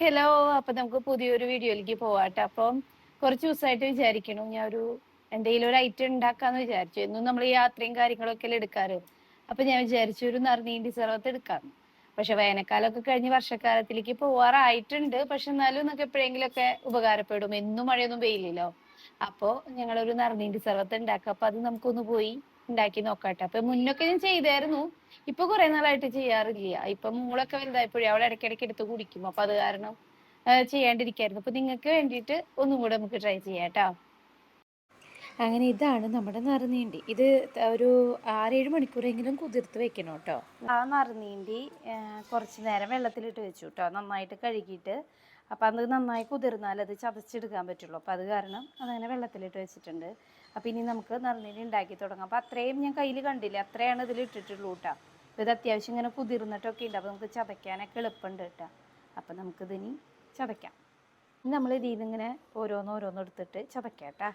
Hello അപ്പൊ നമുക്ക് പുതിയൊരു വീഡിയോയിലേക്ക് പോവാട്ടെ. അപ്പം കുറച്ച് ദിവസമായിട്ട് വിചാരിക്കണു. ഞാൻ ഒരു എന്തെങ്കിലും ഒരു ഐറ്റം ഉണ്ടാക്കാന്ന് വിചാരിച്ചു. എന്നും നമ്മൾ യാത്രയും കാര്യങ്ങളൊക്കെ അല്ലേ എടുക്കാറ്? അപ്പൊ ഞാൻ വിചാരിച്ചു ഒരു നറുനീണ്ടി സർവത്ത് എടുക്കാം. പക്ഷെ വേനൽക്കാലമൊക്കെ കഴിഞ്ഞ് വർഷക്കാലത്തിലേക്ക് പോവാറായിട്ടുണ്ട്. പക്ഷെ എന്നാലും നമുക്ക് എപ്പോഴെങ്കിലുമൊക്കെ ഉപകാരപ്പെടും. എന്നും മഴയൊന്നും പെയ്യില്ലല്ലോ. അപ്പോ ഞങ്ങളൊരു നറുനീണ്ടി സർവത്ത് ഉണ്ടാക്കാം. അപ്പൊ അത് നമുക്കൊന്ന് പോയി ഉണ്ടാക്കി നോക്കാട്ടെ. അപ്പൊ മുന്നൊക്കെ ഞാൻ ചെയ്തായിരുന്നു. ഇപ്പൊ കുറെ നാളായിട്ട് ചെയ്യാറില്ല. ഇപ്പൊ മൂളൊക്കെ വലുതായപ്പോഴേ അവൾ ഇടയ്ക്കിടയ്ക്ക് എടുത്ത് കുടിക്കും. അപ്പൊ അത് കാരണം ചെയ്യാണ്ടിരിക്കായിരുന്നു. അപ്പൊ നിങ്ങൾക്ക് വേണ്ടിയിട്ട് ഒന്നും കൂടെ നമുക്ക് ട്രൈ ചെയ്യാട്ടോ. അങ്ങനെ ഇതാണ് നമ്മുടെ നറുനീണ്ടി. ഇത് ഒരു ആറേഴ് മണിക്കൂറെങ്കിലും കുതിർത്ത് വെക്കണം കേട്ടോ. ആ നറുനീണ്ടി കുറച്ച് നേരം വെള്ളത്തിലിട്ട് വെച്ചു കേട്ടോ. നന്നായിട്ട് കഴുകിയിട്ട്. അപ്പം അത് നന്നായി കുതിർന്നാൽ അത് ചതച്ചെടുക്കാൻ പറ്റുള്ളൂ. അപ്പം അത് കാരണം അതങ്ങനെ വെള്ളത്തിലിട്ട് വെച്ചിട്ടുണ്ട്. അപ്പം ഇനി നമുക്ക് നറുനീണ്ടി ഉണ്ടാക്കി തുടങ്ങാം. അപ്പോൾ അത്രയും ഞാൻ കയ്യിൽ കണ്ടില്ല? അത്രയാണ് ഇതിൽ ഇട്ടിട്ടുള്ളൂ കേട്ടോ അപ്പോൾ ഇത് അത്യാവശ്യം ഇങ്ങനെ കുതിർന്നിട്ടൊക്കെ ഉണ്ട്. അപ്പോൾ നമുക്ക് ചതയ്ക്കാനൊക്കെ എളുപ്പമുണ്ട് കേട്ടോ അപ്പോൾ നമുക്കിതിനി ചതയ്ക്കാം. ഇനി നമ്മൾ ഇതിൽ ഇങ്ങനെ ഓരോന്ന് ഓരോന്ന് എടുത്തിട്ട് ചതയ്ക്കാം കേട്ടോ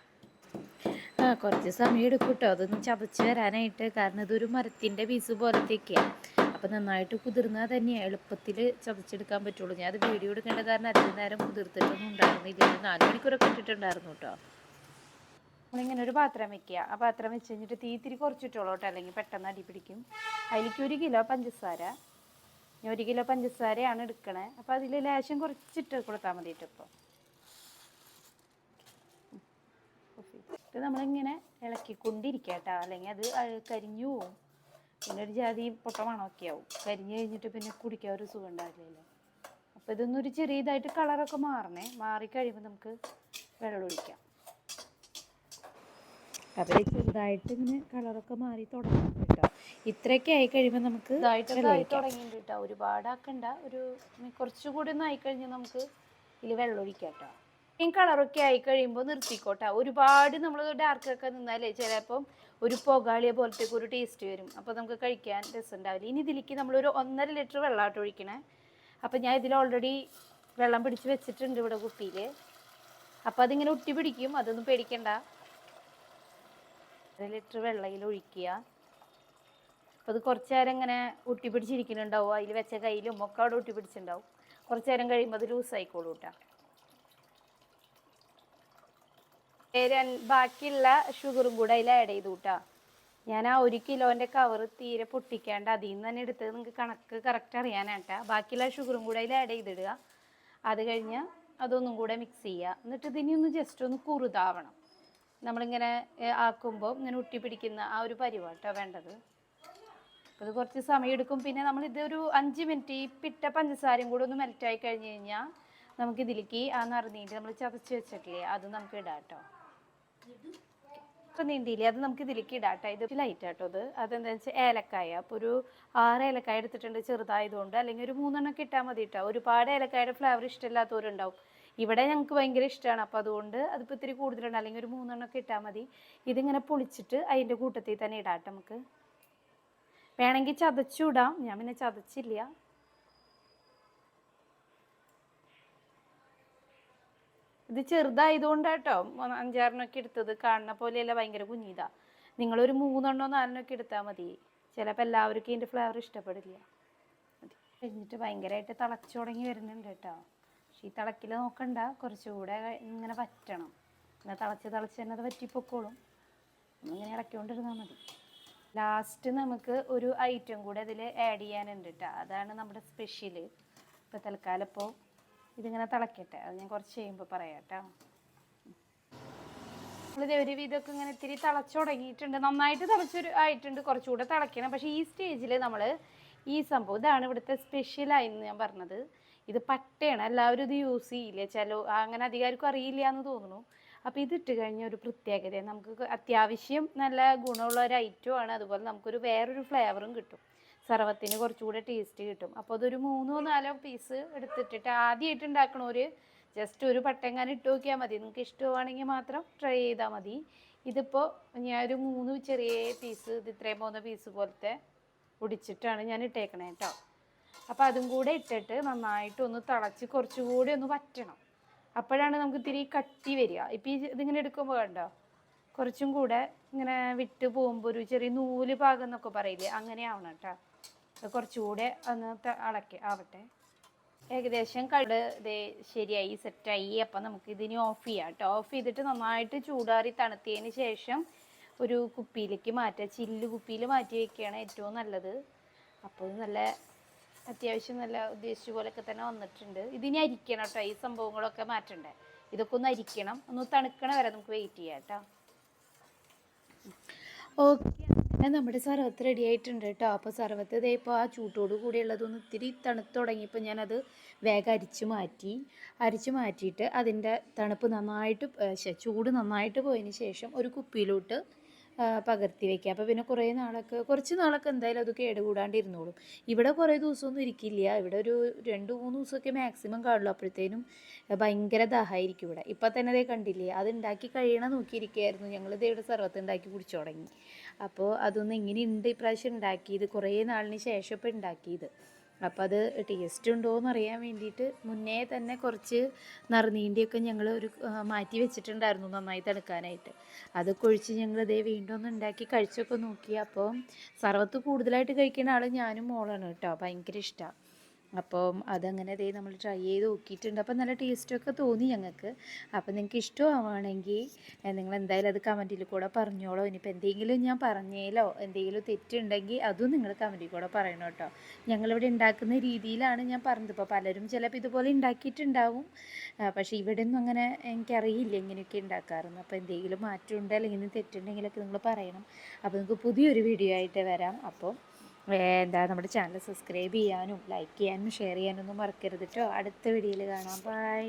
ആ കുറച്ച് സമയം എടുക്കും കേട്ടോ അതൊന്ന് ചതച്ച് വരാനായിട്ട്. കാരണം ഇതൊരു മരത്തിന്റെ പീസ് പോലത്തേക്കാണ് അപ്പം നന്നായിട്ട് കുതിർന്നാൽ തന്നെയാണ് എളുപ്പത്തിൽ ചതച്ചെടുക്കാൻ പറ്റുള്ളൂ. ഞാൻ അത് വീഡിയോ എടുക്കേണ്ട കാരണം അധികം നേരം കുതിർത്തിട്ടൊന്നും ഉണ്ടായിരുന്നില്ല. നാല് മണിക്കൂറൊക്കെ ഇട്ടിട്ടുണ്ടായിരുന്നു കേട്ടോ നമ്മളിങ്ങനെ ഒരു പാത്രം വെക്കുക. ആ പാത്രം വെച്ച് കഴിഞ്ഞിട്ട് തീ ഇത്തിരി കുറച്ചിട്ടോളൂ കേട്ടോ. അല്ലെങ്കിൽ പെട്ടെന്ന് അടി പിടിക്കും. അതിലേക്ക് ഒരു കിലോ പഞ്ചസാര. ഞാൻ ഒരു കിലോ പഞ്ചസാരയാണ് എടുക്കണേ. അപ്പോൾ അതിൽ ലേശം കുറച്ചിട്ട് കൊടുത്താൽ മതി ഇപ്പോൾ ഇത് നമ്മളിങ്ങനെ ഇളക്കിക്കൊണ്ടിരിക്കുക കേട്ടോ. അല്ലെങ്കിൽ അത് കരിഞ്ഞു പോവും. പിന്നെ ഒരു ജാതി പൊട്ട മണമൊക്കെ ആവും. കരിഞ്ഞു കഴിഞ്ഞിട്ട് പിന്നെ കുടിക്കാൻ ഒരു സുഖം ഉണ്ടാവില്ലല്ലോ. അപ്പോൾ ഇതൊന്നൊരു ചെറിയ ഇതായിട്ട് കളറൊക്കെ മാറണേ. മാറിക്കഴിയുമ്പോൾ നമുക്ക് വെള്ളം ഒഴിക്കാം. അപ്പോൾ ചെറുതായിട്ട് ഇങ്ങനെ കളറൊക്കെ മാറി തുടങ്ങും കേട്ടോ ഇത്രയൊക്കെ ആയി കഴിയുമ്പോൾ നമുക്ക്. തുടങ്ങിയിട്ടുണ്ട് കേട്ടോ ഒരുപാട് ആക്കണ്ട ഒരു കുറച്ചുകൂടി ഒന്ന് ആയിക്കഴിഞ്ഞാൽ നമുക്ക് ഇതിൽ വെള്ളം ഒഴിക്കാം കേട്ടോ ഈ കളറൊക്കെ ആയി കഴിയുമ്പോൾ നിർത്തിക്കോട്ടെ. ഒരുപാട് നമ്മൾ ഡാർക്കൊക്കെ നിന്നാലേ ചിലപ്പം ഒരു പുകാളിയ പോലത്തെ ഒരു ടേസ്റ്റ് വരും. അപ്പോൾ നമുക്ക് കഴിക്കാൻ രസം ഉണ്ടാവില്ല ഇനി ഇതിലേക്ക് നമ്മളൊരു ഒന്നര ലിറ്റർ വെള്ളമായിട്ട് ഒഴിക്കണേ. അപ്പോൾ ഞാൻ ഇതിൽ ഓൾറെഡി വെള്ളം പിടിച്ച് വെച്ചിട്ടുണ്ട് ഇവിടെ കുപ്പിയിൽ അപ്പോൾ അതിങ്ങനെ ഒട്ടി പിടിക്കും. അതൊന്നും പേടിക്കണ്ട. അര ലിറ്റർ വെള്ളയിൽ ഒഴിക്കുക. അപ്പോൾ അത് കുറച്ച് നേരം ഇങ്ങനെ ഒട്ടിപ്പിടിച്ചിരിക്കുന്നുണ്ടാവും അതിൽ വെച്ച കയ്യിലും ഒക്കെ അവിടെ ഒട്ടിപ്പിടിച്ചിട്ടുണ്ടാവും കുറച്ച് നേരം കഴിയുമ്പോൾ അത് ലൂസ് ആയിക്കോളൂ കേട്ടോ ബാക്കിയുള്ള ഷുഗറും കൂടെ അതിൽ ആഡ് ചെയ്തു കൂട്ടാ ഞാൻ ആ ഒരു കിലോന്റെ കവർ തീരെ പൊട്ടിക്കാണ്ട് അതിൽ നിന്ന് തന്നെ എടുത്തത് നിങ്ങൾക്ക് കണക്ക് കറക്റ്റ് അറിയാനാട്ടാ ബാക്കിയുള്ള ഷുഗറും കൂടെ അതിൽ ആഡ് ചെയ്തിടുക. അത് കഴിഞ്ഞ് അതൊന്നും കൂടെ മിക്സ് ചെയ്യുക. എന്നിട്ട് ഇതിനൊന്ന് ജസ്റ്റ് ഒന്ന് കുറുതാവണം. നമ്മളിങ്ങനെ ആക്കുമ്പോൾ ഇങ്ങനെ ഒട്ടി പിടിക്കുന്ന ആ ഒരു പരിവാട്ടോ വേണ്ടത്. ഇത് കുറച്ച് സമയം എടുക്കും പിന്നെ നമ്മൾ ഇതൊരു അഞ്ച് മിനിറ്റ് ഈ പിട്ട പഞ്ചസാരയും കൂടെ ഒന്ന് മെൽറ്റായി കഴിഞ്ഞ് കഴിഞ്ഞാൽ നമുക്ക് ഇതിലേക്ക് ആ നറുനീണ്ടി നമ്മൾ ചതച്ച് വെച്ചിട്ടില്ലേ അത് നമുക്ക് ഇടാം കേട്ടോ. നീണ്ടിയില്ലേ അത് നമുക്ക് ഇതിലേക്ക് ഇടാട്ടോ ഇത് ലൈറ്റ് ആട്ടോ അത്. അതെന്താ വെച്ചാൽ ഏലക്കായ. അപ്പോൾ ഒരു ആറ് ഏലക്കായ എടുത്തിട്ടുണ്ട് ചെറുതായതുകൊണ്ട്. അല്ലെങ്കിൽ ഒരു മൂന്നെണ്ണമൊക്കെ ഇട്ടാൽ മതി കേട്ടോ. ഒരുപാട് ഏലക്കായുടെ ഫ്ലേവർ ഇഷ്ടമില്ലാത്തവരുണ്ടാവും. ഇവിടെ ഞങ്ങൾക്ക് ഭയങ്കര ഇഷ്ടമാണ് അപ്പോൾ അതുകൊണ്ട് അതിപ്പോൾ ഇത്തിരി കൂടുതലുണ്ട്. അല്ലെങ്കിൽ ഒരു മൂന്നെണ്ണമൊക്കെ ഇട്ടാൽ മതി. ഇതിങ്ങനെ പൊളിച്ചിട്ട് അതിന്റെ കൂട്ടത്തിൽ തന്നെ ഇടാം നമുക്ക്. വേണമെങ്കിൽ ചതച്ചിടാം ഞാൻ പിന്നെ ചതച്ചില്ല. ഇത് ചെറുതായതുകൊണ്ടാട്ടോ അഞ്ചാറിനൊക്കെ എടുത്തത്. കാണുന്ന പോലെയല്ല ഭയങ്കര കുഞ്ഞിതാ. നിങ്ങളൊരു മൂന്നെണ്ണോ നാലെണ്ണൊക്കെ എടുത്താൽ മതി. ചിലപ്പോൾ എല്ലാവർക്കും ഇതിന്റെ ഫ്ലേവർ ഇഷ്ടപ്പെടില്ല. കഴിഞ്ഞിട്ട് ഭയങ്കരമായിട്ട് തിളച്ചു തുടങ്ങി വരുന്നുണ്ട് കേട്ടോ പക്ഷേ ഈ തിളക്കിൽ നോക്കണ്ട കുറച്ചുകൂടെ ഇങ്ങനെ വറ്റണം. ഇങ്ങനെ തിളച്ച് തിളച്ച് തന്നെ അത് പറ്റിപ്പോക്കോളും ഇങ്ങനെ ഇളക്കിക്കൊണ്ടിരുന്നാൽ മതി. ലാസ്റ്റ് നമുക്ക് ഒരു ഐറ്റം കൂടെ ഇതിൽ ആഡ് ചെയ്യാനുണ്ട് കേട്ടോ അതാണ് നമ്മുടെ സ്പെഷ്യൽ ഇപ്പോൾ തൽക്കാലം ഇതിങ്ങനെ തിളക്കട്ടെ. അത് ഞാൻ കുറച്ച് കഴിയുമ്പോൾ പറയാം കേട്ടോ നമ്മളിത് ഒരു വിധമൊക്കെ ഇങ്ങനെ ഇത്തിരി തിളച്ചു തുടങ്ങിയിട്ടുണ്ട്. നന്നായിട്ട് തിളച്ചൊരു ആയിട്ടുണ്ട്. കുറച്ചുകൂടെ തിളയ്ക്കണം പക്ഷേ ഈ സ്റ്റേജിൽ നമ്മൾ ഈ സംഭവം ഇതാണ് ഇവിടുത്തെ സ്പെഷ്യലായി എന്ന് ഞാൻ പറഞ്ഞത്. ഇത് പട്ടയാണ് എല്ലാവരും ഇത് യൂസ് ചെയ്യില്ല? ചില അങ്ങനെ അധികാരിക്കും അറിയില്ല എന്ന് തോന്നുന്നു. അപ്പോൾ ഇതിട്ട് കഴിഞ്ഞ ഒരു പ്രത്യേകത നമുക്ക് അത്യാവശ്യം നല്ല ഗുണമുള്ള ഒരു ഐറ്റം ആണ്. അതുപോലെ നമുക്കൊരു വേറൊരു ഫ്ലേവറും കിട്ടും. സർവത്തിന് കുറച്ചുകൂടെ ടേസ്റ്റ് കിട്ടും. അപ്പോൾ അതൊരു മൂന്നോ നാലോ പീസ് എടുത്തിട്ടിട്ട് ആദ്യമായിട്ട് ഒരു ജസ്റ്റ് ഒരു പട്ടയങ്ങാനും ഇട്ട് നോക്കിയാൽ മതി. നിങ്ങൾക്ക് ഇഷ്ടമാണെങ്കിൽ മാത്രം ട്രൈ ചെയ്താൽ മതി. ഇതിപ്പോൾ ഞാൻ ഒരു മൂന്ന് ചെറിയ പീസ് ഇത് ഇത്രയും പോകുന്ന പീസ് പോലത്തെ ഒടിച്ചിട്ടാണ് ഞാൻ ഇട്ടേക്കണേ കേട്ടോ അപ്പോൾ അതും കൂടെ ഇട്ടിട്ട് നന്നായിട്ട് ഒന്ന് തിളച്ച് കുറച്ചുകൂടി ഒന്ന് വറ്റണം. അപ്പോഴാണ് നമുക്ക് ഇത്തിരി കട്ടി വരിക. ഇപ്പം ഈ ഇതിങ്ങനെ എടുക്കുമ്പോൾ കണ്ടോ? കുറച്ചും കൂടെ ഇങ്ങനെ വിട്ട് പോകുമ്പോൾ ഒരു ചെറിയ നൂൽ പാകം എന്നൊക്കെ പറയില്ലേ? അങ്ങനെ ആവണം കേട്ടോ. കുറച്ചുകൂടെ ഒന്ന് അളക്കി ആവട്ടെ. ഏകദേശം കട് ദേ ശരിയായി സെറ്റായി. അപ്പം നമുക്ക് ഇതിനി ഓഫ് ചെയ്യാം കേട്ടോ. ഓഫ് ചെയ്തിട്ട് നന്നായിട്ട് ചൂടാറി തണുത്തിയതിന് ശേഷം ഒരു കുപ്പിയിലേക്ക് മാറ്റുക ചില്ല് കുപ്പിയിൽ മാറ്റി വെക്കുകയാണ് ഏറ്റവും നല്ലത്. അപ്പോൾ നല്ല അത്യാവശ്യം നല്ല ഉദ്ദേശിച്ച പോലെയൊക്കെ തന്നെ വന്നിട്ടുണ്ട്. ഇതിനി അരിക്കണം കേട്ടോ ഈ സംഭവങ്ങളൊക്കെ മാറ്റണ്ടേ? ഇതൊക്കെ ഒന്ന് അരിക്കണം. ഒന്ന് തണുക്കണ വരെ നമുക്ക് വെയിറ്റ് ചെയ്യാം കേട്ടോ. ഓക്കെ നമ്മുടെ സർവത്ത് റെഡി ആയിട്ടുണ്ട് കേട്ടോ. അപ്പോൾ സർവത്ത് ഇതേ ഇപ്പോൾ ആ ചൂട്ടോട് കൂടിയുള്ളതൊന്ന് ഇത്തിരി തണുത്ത് തുടങ്ങിയപ്പോൾ ഞാനത് വേഗം അരിച്ചു മാറ്റി. അരിച്ചു മാറ്റിയിട്ട് അതിന്റെ തണുപ്പ് നന്നായിട്ട് ചൂട് നന്നായിട്ട് പോയതിന് ശേഷം ഒരു കുപ്പിയിലോട്ട് പകർത്തി വെക്കുക. അപ്പോൾ പിന്നെ കുറേ നാളൊക്കെ കുറച്ച് നാളൊക്കെ എന്തായാലും അത് കേടുകൂടാണ്ടിരുന്നോളും. ഇവിടെ കുറേ ദിവസമൊന്നും ഇരിക്കില്ല. ഇവിടെ ഒരു രണ്ട് മൂന്ന് ദിവസമൊക്കെ മാക്സിമം കാണുള്ളൂ. അപ്പോഴത്തേനും ഭയങ്കര ദാഹമായിരിക്കും ഇവിടെ. ഇപ്പം തന്നെ അതേ കണ്ടില്ലേ അത് ഉണ്ടാക്കി കഴിയണം നോക്കിയിരിക്കുകയായിരുന്നു. ഞങ്ങൾ ഇവിടെ സർവത്ത് ഉണ്ടാക്കി കുടിച്ചു തുടങ്ങി. അപ്പോൾ അതൊന്ന് എങ്ങനെയുണ്ട് ഇപ്രാവശ്യം ഉണ്ടാക്കിയത്. കുറേ നാളിന് ശേഷം ഇപ്പം ഉണ്ടാക്കിയത്. അപ്പോൾ അത് ടേസ്റ്റ് ഉണ്ടോ എന്ന് അറിയാൻ വേണ്ടിയിട്ട് മുന്നേ തന്നെ കുറച്ച് നറുനീണ്ടിയൊക്കെ ഞങ്ങൾ ഒരു മാറ്റി വെച്ചിട്ടുണ്ടായിരുന്നു നന്നായി തണുക്കാനായിട്ട്. അതൊക്കെ ഒഴിച്ച് ഞങ്ങൾ ഇതേ വീണ്ടും ഒന്ന് ഉണ്ടാക്കി കഴിച്ചൊക്കെ നോക്കി. അപ്പോൾ സർവത്ത് കൂടുതലായിട്ട് കഴിക്കുന്ന ആൾ ഞാനും മോളാണ് കേട്ടോ. ഭയങ്കര ഇഷ്ടമാണ് അപ്പം അതങ്ങനെ ദേ നമ്മൾ ട്രൈ ചെയ്ത് നോക്കിയിട്ടുണ്ട്. അപ്പം നല്ല ടേസ്റ്റൊക്കെ തോന്നി ഞങ്ങൾക്ക്. അപ്പം നിങ്ങൾക്ക് ഇഷ്ടമാവുകയാണെങ്കിൽ നിങ്ങൾ എന്തായാലും അത് കമന്റിൽ കൂടെ പറഞ്ഞോളൂ. ഇനിയിപ്പോൾ എന്തെങ്കിലും ഞാൻ പറഞ്ഞേലോ എന്തെങ്കിലും തെറ്റുണ്ടെങ്കിൽ അതും നിങ്ങൾ കമന്റിൽ കൂടെ പറയണം കേട്ടോ. ഞങ്ങളിവിടെ ഉണ്ടാക്കുന്ന രീതിയിലാണ് ഞാൻ പറഞ്ഞത്. ഇപ്പോൾ പലരും ചിലപ്പോൾ ഇതുപോലെ ഉണ്ടാക്കിയിട്ടുണ്ടാവും. പക്ഷേ ഇവിടെ ഒന്നും അങ്ങനെ എനിക്കറിയില്ല എങ്ങനെയൊക്കെ ഉണ്ടാക്കാറുണ്ട്. അപ്പോൾ എന്തെങ്കിലും മാറ്റമുണ്ട് അല്ലെങ്കിൽ തെറ്റുണ്ടെങ്കിലൊക്കെ നിങ്ങൾ പറയണം. അപ്പോൾ നിങ്ങൾക്ക് പുതിയൊരു വീഡിയോ ആയിട്ട് വരാം. അപ്പോൾ എന്താ നമ്മുടെ ചാനൽ സബ്സ്ക്രൈബ് ചെയ്യാനും ലൈക്ക് ചെയ്യാനും ഷെയർ ചെയ്യാനൊന്നും മറക്കരുത് കേട്ടോ അടുത്ത വീഡിയോയിൽ കാണാം. ബൈ